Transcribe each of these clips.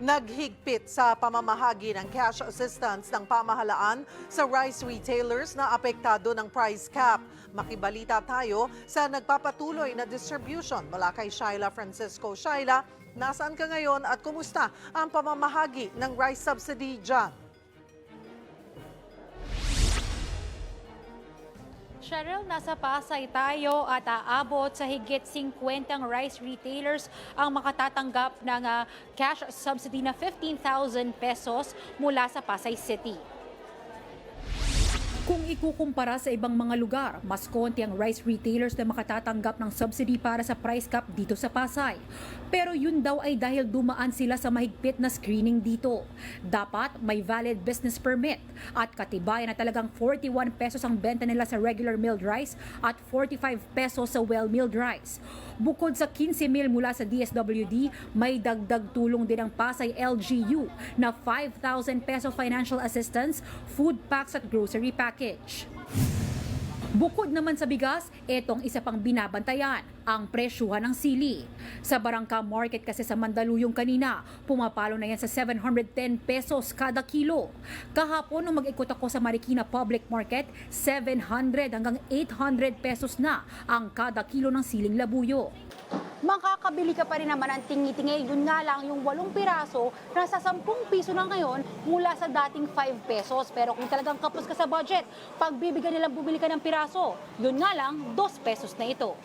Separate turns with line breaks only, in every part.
Naghigpit sa pamamahagi ng cash assistance ng pamahalaan sa rice retailers na apektado ng price cap. Makibalita tayo sa nagpapatuloy na distribution mula kay Shaila Francisco. Shaila, nasaan ka ngayon at kumusta ang pamamahagi ng rice subsidy dyan?
Cheryl, nasa Pasay tayo at aabot sa higit 50 rice retailers ang makatatanggap ng ah, cash subsidy na 15,000 pesos mula sa Pasay City.
Ikukumpara sa ibang mga lugar, mas konti ang rice retailers na makatatanggap ng subsidy para sa price cap dito sa Pasay. Pero yun daw ay dahil dumaan sila sa mahigpit na screening dito. Dapat may valid business permit at katibayan na talagang 41 pesos ang benta nila sa regular milled rice at 45 pesos sa well-milled rice. Bukod sa 15 mil mula sa DSWD, may dagdag tulong din ang Pasay LGU na 5,000 peso financial assistance, food packs at grocery package. Bukod naman sa bigas, etong isa pang binabantayan, ang presyuhan ng sili. Sa Barangka Market kasi sa Mandaluyong kanina, pumapalo na yan sa 710 pesos kada kilo. Kahapon nung mag-ikot ako sa Marikina Public Market, 700 hanggang 800 pesos na ang kada kilo ng siling labuyo.
Makakabili ka pa rin naman ng tingi-tingi. Yun nga lang, yung walong piraso, nasa 10 piso na ngayon mula sa dating 5 pesos. Pero kung talagang kapos ka sa budget, pag bibigyan nilang bumili ka ng piraso, yun nga lang, 2 pesos na ito.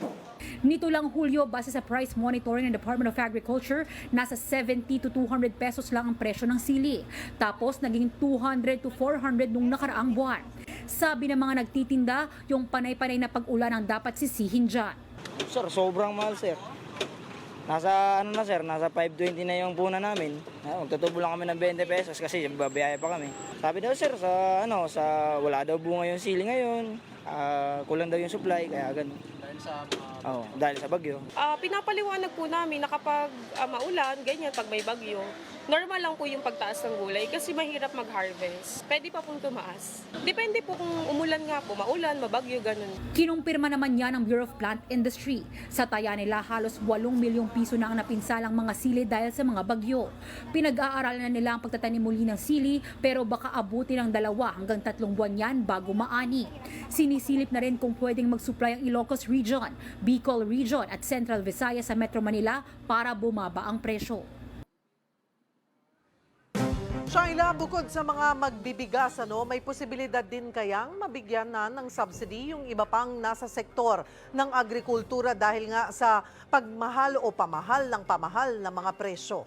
Nito lang Hulyo, base sa price monitoring ng Department of Agriculture, nasa 70 to 200 pesos lang ang presyo ng sili. Tapos naging 200 to 400 nung nakaraang buwan. Sabi ng mga nagtitinda, yung panay-panay na pag-ulan ang dapat sisihin dyan.
Sir, sobrang mahal, sir. Nasa ano na sir, nasa 520 na yung puna namin. Ah, Magtutubo lang kami ng 20 pesos kasi babiyaya pa kami. Sabi daw sir, sa ano, sa wala daw bunga yung sili ngayon. Ah, kulang daw yung supply, kaya ganun. Dahil sa Oo, dahil sa bagyo.
Ah, pinapaliwanag po namin na kapag ah, maulan, ganyan, pag may bagyo, normal lang po yung pagtaas ng gulay kasi mahirap mag-harvest. Pwede pa pong tumaas. Depende po kung umulan nga po, maulan, mabagyo, ganun.
Kinumpirma naman yan ng Bureau of Plant Industry. Sa taya nila, halos 8 milyong piso na ang napinsalang mga sili dahil sa mga bagyo. Pinag-aaralan na nila ang pagtatanim muli ng sili pero baka abuti ng dalawa hanggang tatlong buwan yan bago maani. Sinisilip na rin kung pwedeng mag-supply ang Ilocos Region, Bicol Region at Central Visayas sa Metro Manila para bumaba ang presyo.
Shaila, bukod sa mga magbibigas, ano, may posibilidad din kayang mabigyan na ng subsidy yung iba pang nasa sektor ng agrikultura dahil nga sa pagmahal o pamahal ng pamahal ng mga presyo.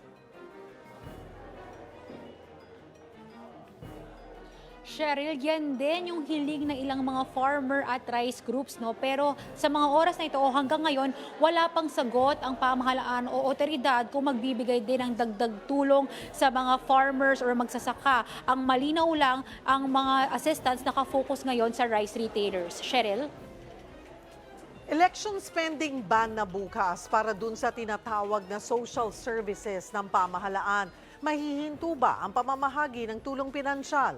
Cheryl, yan din yung hiling ng ilang mga farmer at rice groups, no? Pero sa mga oras na ito o hanggang ngayon, wala pang sagot ang pamahalaan o otoridad kung magbibigay din ng dagdag tulong sa mga farmers or magsasaka. Ang malinaw lang ang mga assistance nakafocus ngayon sa rice retailers. Cheryl?
Election spending ban na bukas para dun sa tinatawag na social services ng pamahalaan. Mahihinto ba ang pamamahagi ng tulong pinansyal?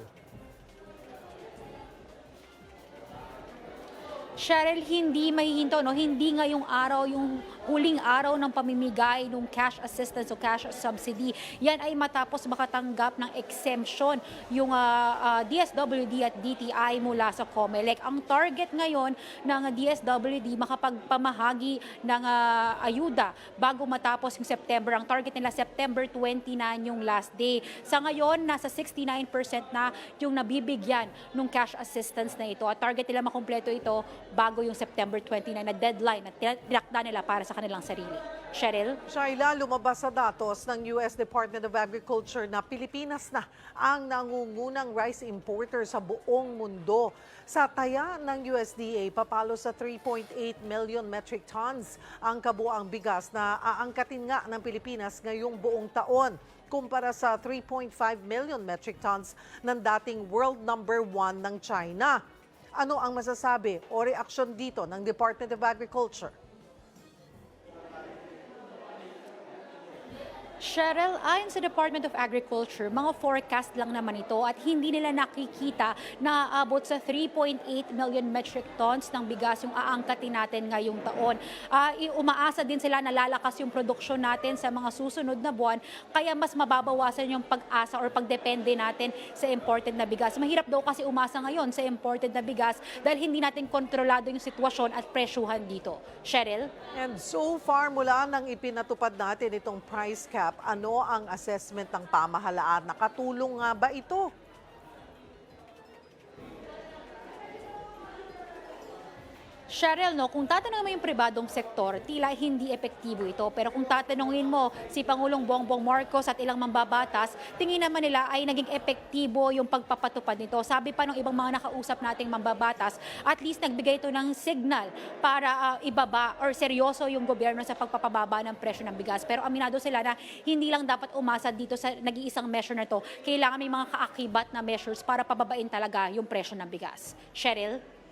Cheryl, hindi mahihinto, no? Hindi ngayong araw yung huling araw ng pamimigay ng cash assistance o cash subsidy. Yan ay matapos makatanggap ng exemption yung ah, ah, DSWD at DTI mula sa COMELEC. Ang target ngayon ng DSWD makapagpamahagi ng ah, ayuda bago matapos yung September. Ang target nila September 29 yung last day. Sa ngayon, nasa 69% na yung nabibigyan ng cash assistance na ito. At target nila makumpleto ito bago yung September 29 na deadline na tinakda nila para sa kanilang sarili. Cheryl?
Shaila, lumabas sa datos ng US Department of Agriculture na Pilipinas na ang nangungunang rice importer sa buong mundo. Sa taya ng USDA, papalo sa 3.8 million metric tons ang kabuang bigas na aangkatin nga ng Pilipinas ngayong buong taon kumpara sa 3.5 million metric tons ng dating world number one ng China. Ano ang masasabi o reaksyon dito ng Department of Agriculture?
Cheryl, ayon sa Department of Agriculture, mga forecast lang naman ito at hindi nila nakikita na aabot sa 3.8 million metric tons ng bigas yung aangkatin natin ngayong taon. I- umaasa din sila na lalakas yung produksyon natin sa mga susunod na buwan, kaya mas mababawasan yung pag-asa or pagdepende natin sa imported na bigas. Mahirap daw kasi umasa ngayon sa imported na bigas dahil hindi natin kontrolado yung sitwasyon at presyuhan dito. Cheryl?
And so far, mula nang ipinatupad natin itong price cap, ano ang assessment ng pamahalaan? Nakatulong nga ba ito?
Cheryl, no, kung tatanungin mo yung pribadong sektor, tila hindi epektibo ito. Pero kung tatanungin mo si Pangulong Bongbong Marcos at ilang mambabatas, tingin naman nila ay naging epektibo yung pagpapatupad nito. Sabi pa ng ibang mga nakausap nating mambabatas, at least nagbigay ito ng signal para ah, ibaba or seryoso yung gobyerno sa pagpapababa ng presyo ng bigas. Pero aminado sila na hindi lang dapat umasa dito sa nag-iisang measure na to. Kailangan may mga kaakibat na measures para pababain talaga yung presyo ng bigas. Cheryl?